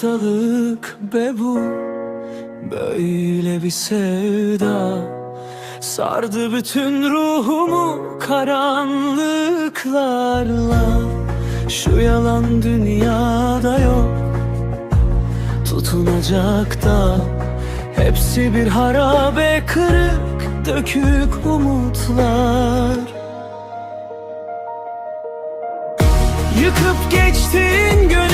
Hastalık be bu. Böyle bir sevda Sardı bütün ruhumu karanlıklarla. Şu yalan dünyada yok. Tutunacak da Hepsi bir harabe kırık Dökük umutlar. Yıkıp geçtin gönül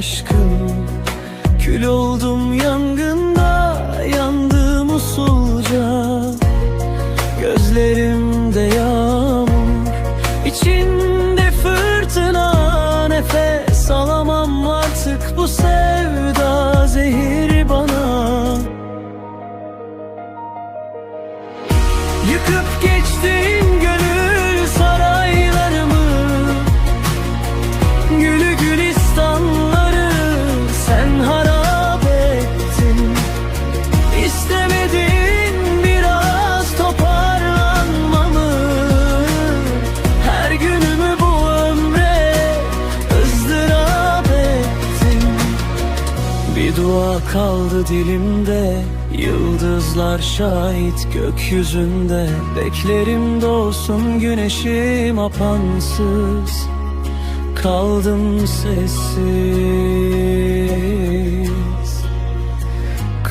aşkın Kül oldum yangında yandım usulca dua kaldı dilimde. Yıldızlar şahit gökyüzünde. Beklerim doğsun güneşim apansız. Kaldım sessiz.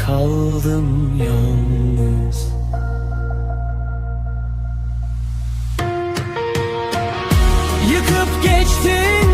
Kaldım yalnız. Yıkıp geçtim.